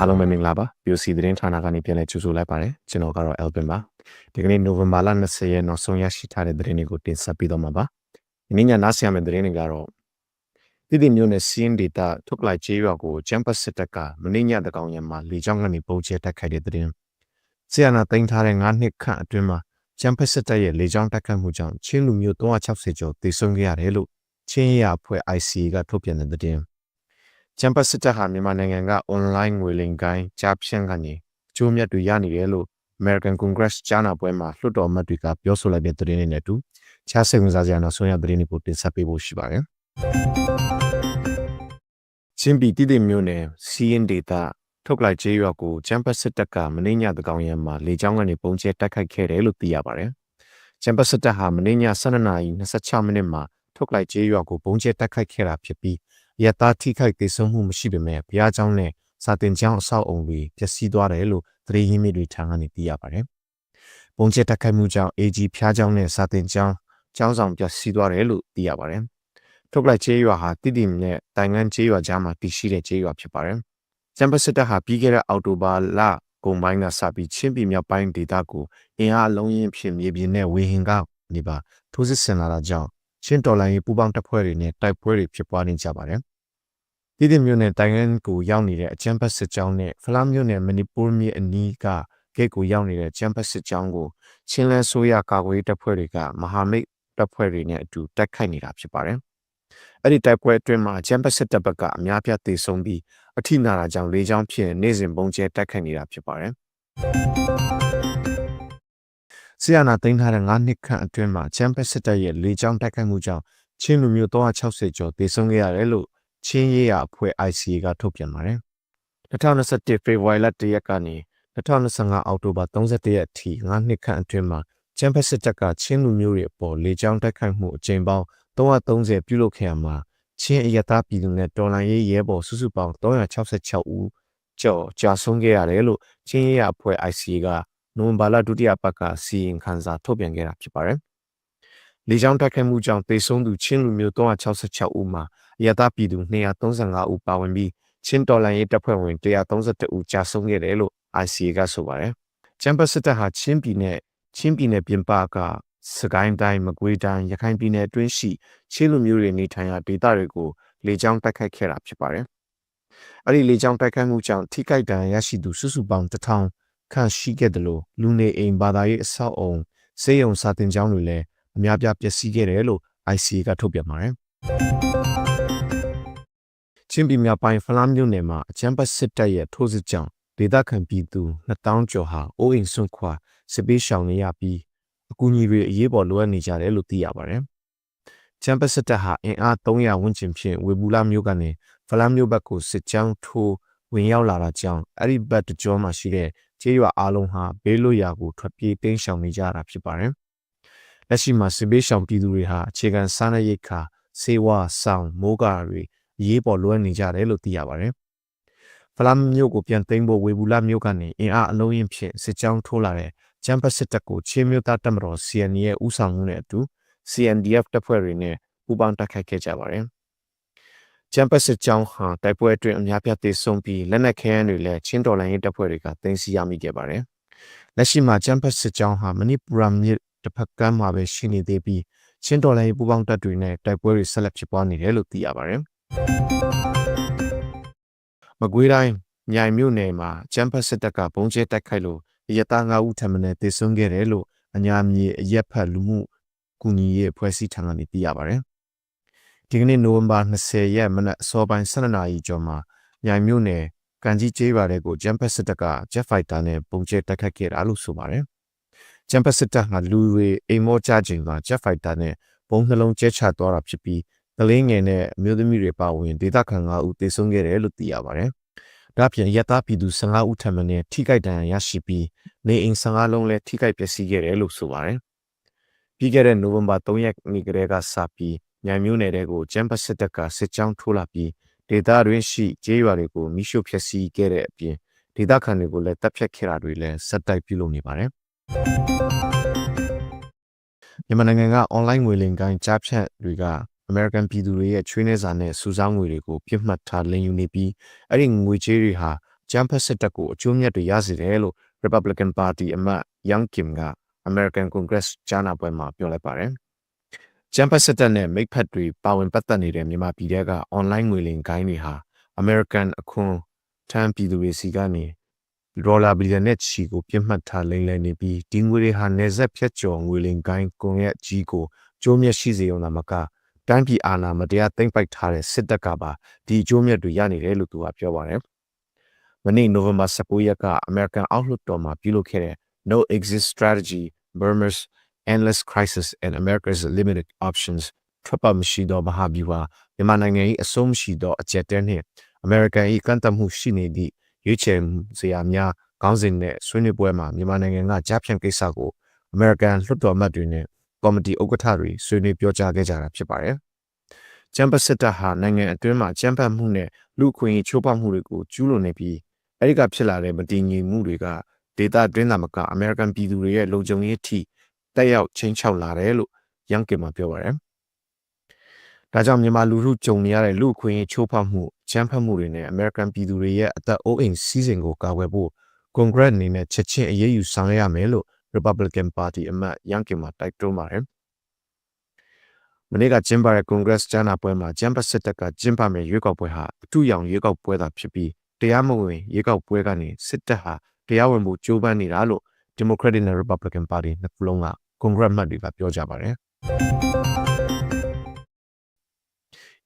အားလုံးပဲမင်္ဂလာပါ POC သတင်းဌာနကနေပြန်လည်ကြိုဆိုလိုက်ပါတယ်ကျွန်တော်ကတော့ Alvin ပါဒီကနေ့နိုဝင်ဘာလ20ရက်နောက်ဆုံးရရှိထားတဲ့သတင်းတွေကိုတင်ဆက်ပေးတော့မှာပါဒီနေ့ညနားဆင်ရမယ့်သတင်းတွေကတော့ပြည်ပြည်မျိုးနဲ့စီးရင်ဒေတာထုတ်လိုက်ကျေးရွာကိုချမ်ပတ်စစ်တပ်ကမင်းညတကောင်ရံမှာလေကြောင်းကနေပုံကျဲတိုက်ခိုက်တဲ့သတင်းဆီယနာတင်ထားတဲ့9နှစ်ခန့်အတွင်းမှာချမ်ပတ်စစ်တပ်ရဲ့လေကြောင်းတိုက်ခိုက်မှုကြောင့်ချင်းလူမျိုး360ကျော်သေဆုံးခဲ့ရတယ်လို့ချင်းရအဖွဲ့ ICA ကထုတ်ပြန်တဲ့သတင်း ချမ်ပတ်စစ်တပ်ဟာမြန်မာနိုင်ငံက online ငွေလိမ်ကိုင်းကြားဖြန့်ကနေကျိုးမြတ်တွေရနေတယ်လို့ American Congress ကြားနာပွဲမှာလွှတ်တော်အမတ်တွေကပြောဆိုလိုက်တဲ့သတင်းတွေနဲ့အတူခြားစိတ်ဝင်စားစရာနောက်ဆုံးရသတင်းတွေကိုတင်ဆက်ပေးဖို့ရှိပါတယ်။ချင်းပြည်တည်တည်မျိုးနယ်စီးရင်ဒေတာထုတ်လိုက်ကျေးရွာကိုချမ်ပတ်စစ်တပ်ကမင်းညတကောင်ရံမှာလေကြောင်းကနေပုံကျဲတိုက်ခိုက်ခဲ့တယ်လို့သိရပါတယ်။ချမ်ပတ်စစ်တပ်ဟာမင်းည12:26မိနစ်မှာထုတ်လိုက်ကျေးရွာကိုပုံကျဲတိုက်ခိုက်ခဲ့တာဖြစ်ပြီး ရတာထိခိုက်ဒေဆုံးမှုမရှိပေမဲ့ဘုရားကျောင်းနဲ့စာတင်ကျောင်းအဆောက်အုံတွေပျက်စီးသွားတယ်လို့သတင်းရင်းမြစ်တွေထံကနေသိရပါတယ်။ပုံကျဲတိုက်ခိုက်မှုကြောင့် AG ဖျားကျောင်းနဲ့စာတင်ကျောင်းကျောင်းဆောင်ပျက်စီးသွားတယ်လို့သိရပါတယ်။ထုတ်လိုက်ကျေးရွာဟာတိတိနဲ့တိုင်ငံကျေးရွာကြားမှာတည်ရှိတဲ့ကျေးရွာဖြစ်ပါတယ်။ကျမ်ပစစ်တပ်ဟာပြီးခဲ့တဲ့အောက်တိုဘာလကုန်ပိုင်းကစပြီးချင်းပြည်မြောက်ပိုင်းဒေသကိုအင်အားအလုံးရင်ဖြစ်မြေပြင်နဲ့ဝေဟင်ကနေပါထိုးစစ်ဆင်လာတာကြောင့် ချင်းတော်လိုင်းရေးပူပေါင်းတပ်ဖွဲ့တွေနဲ့တိုက်ပွဲတွေဖြစ်ပွားနေကြပါတယ်။ဒီဒီမျိုးနဲ့တိုင်ငံကိုရောက်နေတဲ့အချမ်းဘတ်စစ်ကြောင်းနဲ့ဖလားမျိုးနဲ့မနီပူမြေအနီးကဂိတ်ကိုရောက်နေတဲ့ချမ်းဘတ်စစ်ကြောင်းကိုချင်းလန်းဆိုးရကာကွယ်တပ်ဖွဲ့တွေကမဟာမိတ်တပ်ဖွဲ့တွေနဲ့အတူတိုက်ခိုက်နေတာဖြစ်ပါတယ်။အဲ့ဒီတိုက်ပွဲအတွင်းမှာချမ်းဘတ်စစ်တပ်ဘက်ကအများပြသေဆုံးပြီးအထိနာတာကြောင့်လေကြောင်းဖြင့်နေစဉ်ပုံကျဲတိုက်ခိုက်နေတာဖြစ်ပါတယ်။ ဆီယနာတင်ထားတဲ့9နှစ်ခန့်အတွင်းမှာချမ်ပက်စစ်တပ်ရဲ့လေကြောင်းတိုက်ခိုက်မှုကြောင့်ချင်းလူမျိုး360ကျော်သေဆုံးခဲ့ရတယ်လို့ချင်းရေးရအဖွဲ့ ICA ကထုတ်ပြန်ပါတယ်။2021ဖေဖော်ဝါရီလ1ရက်ကနေ2025အောက်တိုဘာ31ရက်အထိ9နှစ်ခန့်အတွင်းမှာချမ်ပက်စစ်တပ်ကချင်းလူမျိုးတွေအပေါ်လေကြောင်းတိုက်ခိုက်မှုအကြိမ်ပေါင်း330ပြုလုပ်ခဲ့ရမှာချင်းအရတာပြည်သူနဲ့တော်လန်ရေးရဲဘော်စုစုပေါင်း366ဦးကျော်ကြာဆုံးခဲ့ရတယ်လို့ချင်းရေးရအဖွဲ့ ICA က နိုဝင်ဘာလဒုတိယပတ်ကစီရင်ခန်းစာထုတ်ပြန်ခဲ့တာဖြစ်ပါတယ်။လေကြောင်းတိုက်ခိုက်မှုကြောင့်သေဆုံးသူချင်းလူမျိုး366ဦးမှာအရတာပြည်သူ235ဦးပါဝင်ပြီးချင်းတော်လန်ရေးတပ်ဖွဲ့ဝင်132ဦးကြာဆုံးခဲ့တယ်လို့ ICA ကဆိုပါတယ်။ချမ်ပစစ်တပ်ဟာချင်းပြည်နယ်ချင်းပြည်နယ်ပြင်ပကစကိုင်းတိုင်းမကွေးတိုင်းရခိုင်ပြည်နယ်အတွင်းရှိချင်းလူမျိုးတွေနေထိုင်ရာဒေသတွေကိုလေကြောင်းတိုက်ခိုက်ခဲ့တာဖြစ်ပါတယ်။အဲ့ဒီလေကြောင်းတိုက်ခိုက်မှုကြောင့်ထိခိုက်ဒဏ်ရာရရှိသူစုစုပေါင်း1000 ခန့်ရှိခဲ့တယ်လို့လူနေအိမ်ဘာသာရေးအဆောက်အုံစေယုံစာတင်ကျောင်းတွေလည်းအများပြားပျက်စီးခဲ့တယ်လို့ ICA ကထုတ်ပြန်ပါတယ်။ချင်းပြည်မြောက်ပိုင်းဖလားမြို့နယ်မှာအချမ်းပတ်စစ်တပ်ရဲ့ထိုးစစ်ကြောင့်ဒေသခံပြည်သူ2000ကျော်ဟာအိုးအိမ်ဆွန့်ခွာစစ်ပေးရှောင်နေရပြီးအကူအညီတွေအရေးပေါ်လိုအပ်နေကြတယ်လို့သိရပါတယ်။ချမ်ပစတက်ဟာအင်အား300ဝန်းကျင်ဖြင့်ဝေဘူလာမြို့ကနေဖလန်မြို့ဘက်ကိုစစ်ကြောင်းထိုးဝင်ရောက်လာတာကြောင့်အဲ့ဒီဘက်တကြောမှာရှိတဲ့ ကျေးရွာအလုံးဟာဘေးလွတ်ရာကိုထွက်ပြေးတိမ်းရှောင်နေကြတာဖြစ်ပါတယ်။လက်ရှိမှာစစ်ပေးရှောင်ပြည်သူတွေဟာအခြေခံစားနပ်ရိက္ခာဆေးဝါးဆောင်မိုးကာတွေအရေးပေါ်လိုအပ်နေကြတယ်လို့သိရပါတယ်။ဖလန်မြို့ကိုပြန်သိမ်းဖို့ဝေဘူလာမြို့ကနေအင်အားအလုံးရင်ဖြင့်စစ်ကြောင်းထိုးလာတဲ့ဂျမ်ပစစ်တပ်ကိုချင်းမျိုးသားတပ်မတော် CN ရဲ့ဦးဆောင်မှုနဲ့အတူ CNDF တပ်ဖွဲ့တွေနဲ့ပူးပေါင်းတိုက်ခိုက်ခဲ့ကြပါတယ်။ ဂျမ်ပစစ်ကြောင်းဟာတိုက်ပွဲအတွင်းအများပြားသေဆုံးပြီးလက်နက်ခဲယမ်းတွေလည်းချင်းတော်လိုင်းရေးတပ်ဖွဲ့တွေကတင်စီရမိခဲ့ပါတယ်။လက်ရှိမှာဂျမ်ပစစ်ကြောင်းဟာမဏိပူရမြစ်တစ်ဖက်ကမ်းမှာပဲရှိနေသေးပြီးချင်းတော်လိုင်းရေးပူးပေါင်းတပ်တွေနဲ့တိုက်ပွဲတွေဆက်လက်ဖြစ်ပွားနေတယ်လို့သိရပါတယ်။မကွေးတိုင်းမြိုင်မြို့နယ်မှာဂျမ်ပစစ်တပ်ကဘုံကျဲတိုက်ခိုက်လို့ရတာ၅ဦးထပ်မံတေဆုံးခဲ့တယ်လို့အညာမြေအရက်ဖတ်လူမှုကူညီရေးအဖွဲ့အစည်းထံကနေသိရပါတယ်။ ဒီကနေ့နိုဝင်ဘာ20ရက်မနက်အစောပိုင်း12နာရီကျော်မှာမြိုင်မြို့နယ်ကန်ကြီးကျေးရွာတွေကိုဂျမ်ပက်စစ်တပ်ကဂျက်ဖိုက်တာနဲ့ပုံကျဲတိုက်ခတ်ခဲ့တာလို့ဆိုပါတယ်။ဂျမ်ပက်စစ်တပ်ကလူတွေအိမ်မောကြချိန်မှာဂျက်ဖိုက်တာနဲ့ပုံနှလုံးကျဲချသွားတာဖြစ်ပြီးကလေးငယ်နဲ့အမျိုးသမီးတွေပါဝင်ဒေသခံ၅ဦးတေဆုံးခဲ့တယ်လို့သိရပါတယ်။ဒါပြင်ရတာပြည်သူ15ဦးထပ်မံနဲ့ထိခိုက်ဒဏ်ရာရရှိပြီးနေအိမ်15လုံးလည်းထိခိုက်ပျက်စီးခဲ့တယ်လို့ဆိုပါတယ်။ပြီးခဲ့တဲ့နိုဝင်ဘာ3ရက်နေ့ကတည်းကစပြီး ညံမျိုးနယ်တွေကိုဂျမ်ပစစ်တပ်ကစစ်ကြောင်းထိုးလာပြီးဒေသတွင်းရှိကျေးရွာတွေကိုမိရှို့ဖျက်ဆီးခဲ့တဲ့အပြင်ဒေသခံတွေကိုလည်းတပ်ဖြတ်ခဲ့တာတွေလည်းဆက်တိုက်ပြုလုပ်နေပါတယ်။မြန်မာနိုင်ငံက online ငွေလိမ်ကိုင်းကြားဖြတ်တွေက American ပြည်သူတွေရဲ့ချွေးနှဲစာနဲ့စုဆောင်းငွေတွေကိုပြစ်မှတ်ထားလင်းယူနေပြီးအဲ့ဒီငွေကြေးတွေဟာဂျမ်ဖက်စစ်တပ်ကိုအကျိုးမြတ်တွေရစေတယ်လို့ Republican Party အမတ် Young Kim က American Congress ကြားနာပွဲမှာပြောလိုက်ပါတယ်။ ဂျမ်ဖက်စစ်တပ်နဲ့မိတ်ဖက်တွေပါဝင်ပတ်သက်နေတဲ့မြန်မာပြည်ထဲက online ငွေလိမ်ဂိုင်းတွေဟာ American အခွန်ထမ်းပြည်သူတွေစီကနေဒေါ်လာဘီလီယံနဲ့ချီကိုပြစ်မှတ်ထားလိမ့်လည်နေပြီးဒီငွေတွေဟာနေဆက်ဖြတ်ကျော်ငွေလိမ်ဂိုင်းကွန်ရက်ကြီးကိုကျိုးမြတ်ရှိစေုံသာမကတိုင်းပြည်အာဏာမတရားသိမ်းပိုက်ထားတဲ့စစ်တပ်ကပါဒီကျိုးမြတ်တွေရနေတယ်လို့သူကပြောပါတယ်။မနေ့နိုဝင်ဘာ19ရက်က American Outlook တော်မှာပြုလုပ်ခဲ့တဲ့ No Exit Strategy Burma's Endless Crisis and America's Limited Options ထွက်ပါမရှိသောမဟာဗျူဟာမြန်မာနိုင်ငံ၏အဆုံးမရှိသောအကြက်တဲနှင့် American ၏ကန့်သက်မှုရှိနေသည့်ရွေးချယ်စရာများခေါင်းစဉ်နဲ့ဆွေးနွေးပွဲမှာမြန်မာနိုင်ငံကကြားဖြန့်ကိစ္စကို American လွှတ်တော်အမတ်တွေနဲ့ကော်မတီဥက္ကဋ္ဌတွေဆွေးနွေးပြောကြားခဲ့ကြတာဖြစ်ပါတယ်။ကျမ်းပတ်စစ်တပ်ဟာနိုင်ငံအတွင်းမှာကျမ်းပတ်မှုနဲ့လူခွင့်ချိုးဖောက်မှုတွေကိုကျူးလွန်နေပြီးအဲဒီကဖြစ်လာတဲ့မတည်ငြိမ်မှုတွေကဒေတာတွင်းသာမက American ပြည်သူတွေရဲ့လုံခြုံရေးအထိ တက်ရောက်ချင်းချောက်လာတယ်လို့ရန်ကင်မှာပြောပါတယ်။ဒါကြောင့်မြန်မာလူထုကြုံနေရတဲ့လူခွင့်ချိုးဖောက်မှုချမ်းဖတ်မှုတွေနဲ့ American ပြည်သူတွေရဲ့အသက်အိုးအိမ်စီးစိမ်ကိုကာကွယ်ဖို့ Congress အနေနဲ့ချက်ချင်းအရေးယူဆောင်ရွက်ရမယ်လို့ Republican Party အမတ်ရန်ကင်မှာတိုက်တွန်းပါတယ်။မနေ့ကကျင်းပတဲ့ Congress ကြားနာပွဲမှာကျန်းပစစ်တပ်ကကျင်းပမယ့်ရွေးကောက်ပွဲဟာအထူးရောင်ရွေးကောက်ပွဲသာဖြစ်ပြီးတရားမဝင်ရွေးကောက်ပွဲကနေစစ်တပ်ဟာတရားဝင်မှုကြိုးပမ်းနေတာလို့ Democratic နဲ့ Republican Party နှစ်ခုလုံးက Congress မှတ်တွေကပြောကြပါတယ်။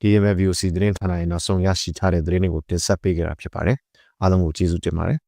ဒီ MVOC သတင်းဌာနရဲ့နောက်ဆုံးရရှိထားတဲ့သတင်းတွေကိုတင်ဆက်ပေးကြတာဖြစ်ပါတယ်။အားလုံးကိုကျေးဇူးတင်ပါတယ်